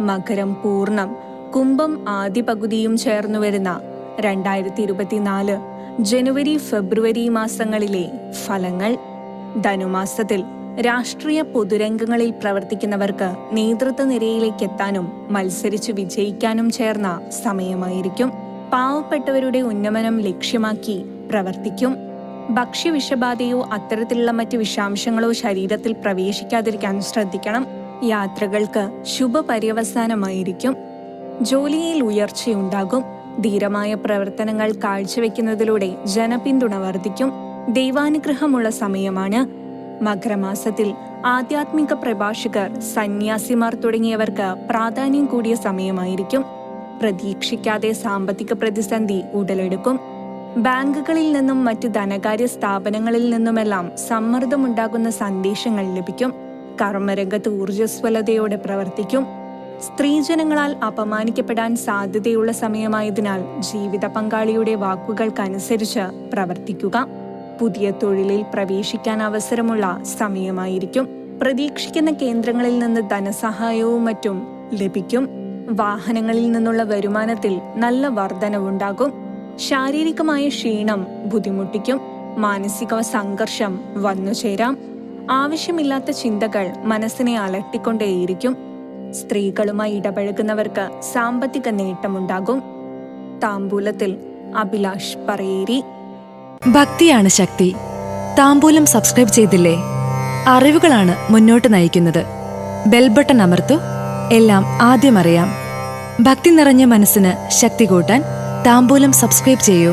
മകരം പൂർണം കുംഭം ആദ്യ പകുതിയും ചേർന്നു വരുന്ന രണ്ടായിരത്തി ഇരുപത്തിനാല് ജനുവരി ഫെബ്രുവരി മാസങ്ങളിലെ ഫലങ്ങൾ. ധനുമാസത്തിൽ രാഷ്ട്രീയ പൊതുരംഗങ്ങളിൽ പ്രവർത്തിക്കുന്നവർക്ക് നേതൃത്വ നിരയിലേക്ക് എത്താനും മത്സരിച്ച് വിജയിക്കാനും ചേർന്ന സമയമായിരിക്കും. പാവപ്പെട്ടവരുടെ ഉന്നമനം ലക്ഷ്യമാക്കി പ്രവർത്തിക്കും. ഭക്ഷ്യവിഷബാധയോ അത്തരത്തിലുള്ള മറ്റ് വിഷാംശങ്ങളോ ശരീരത്തിൽ പ്രവേശിക്കാതിരിക്കാൻ ശ്രദ്ധിക്കണം. യാത്രകൾക്ക് ശുഭപര്യവസാനമായിരിക്കും. ജോലിയിൽ ഉയർച്ചയുണ്ടാകും. ധീരമായ പ്രവർത്തനങ്ങൾ കാഴ്ചവെക്കുന്നതിലൂടെ ജനപിന്തുണ വർദ്ധിക്കും. ദൈവാനുഗ്രഹമുള്ള സമയമാണ്. മകരമാസത്തിൽ ആധ്യാത്മിക പ്രഭാഷകർ സന്യാസിമാർ തുടങ്ങിയവർക്ക് പ്രാധാന്യം കൂടിയ സമയമായിരിക്കും. പ്രതീക്ഷിക്കാതെ സാമ്പത്തിക പ്രതിസന്ധി ഉടലെടുക്കും. ബാങ്കുകളിൽ നിന്നും മറ്റ് ധനകാര്യ സ്ഥാപനങ്ങളിൽ നിന്നുമെല്ലാം സമ്മർദ്ദമുണ്ടാകുന്ന സന്ദേശങ്ങൾ ലഭിക്കും. കർമ്മരംഗത്ത് ഊർജസ്വലതയോടെ പ്രവർത്തിക്കും. സ്ത്രീജനങ്ങളാൽ അപമാനിക്കപ്പെടാൻ സാധ്യതയുള്ള സമയമായതിനാൽ ജീവിത പങ്കാളിയുടെ വാക്കുകൾക്കനുസരിച്ച് പ്രവർത്തിക്കുക. പുതിയ തൊഴിലിൽ പ്രവേശിക്കാൻ അവസരമുള്ള സമയമായിരിക്കും. പ്രതീക്ഷിക്കുന്ന കേന്ദ്രങ്ങളിൽ നിന്ന് ധനസഹായവും മറ്റും ലഭിക്കും. വാഹനങ്ങളിൽ നിന്നുള്ള വരുമാനത്തിൽ നല്ല വർധനവുണ്ടാകും. ശാരീരികമായ ക്ഷീണം ബുദ്ധിമുട്ടിക്കും. മാനസിക സംഘർഷം വന്നുചേരാം. ആവശ്യമില്ലാത്ത ചിന്തകൾ മനസ്സിനെ അലട്ടിക്കൊണ്ടേയിരിക്കും. സ്ത്രീകളുമായി ഇടപഴകുന്നവർക്ക് സാമ്പത്തിക നേട്ടമുണ്ടാകും. താമ്പൂലത്തിൽ അഭിലാഷ് പറയേരി. ഭക്തിയാണ് ശക്തി. താമ്പൂലം സബ്സ്ക്രൈബ് ചെയ്തില്ലേ? അറിവുകളാണ് മുന്നോട്ട് നയിക്കുന്നത്. ബെൽബട്ടൺ അമർത്തു. എല്ലാം ആദ്യം അറിയാം. ഭക്തി നിറഞ്ഞ മനസ്സിന് ശക്തി കൂട്ടാൻ താമ്പൂലം സബ്സ്ക്രൈബ് ചെയ്യൂ.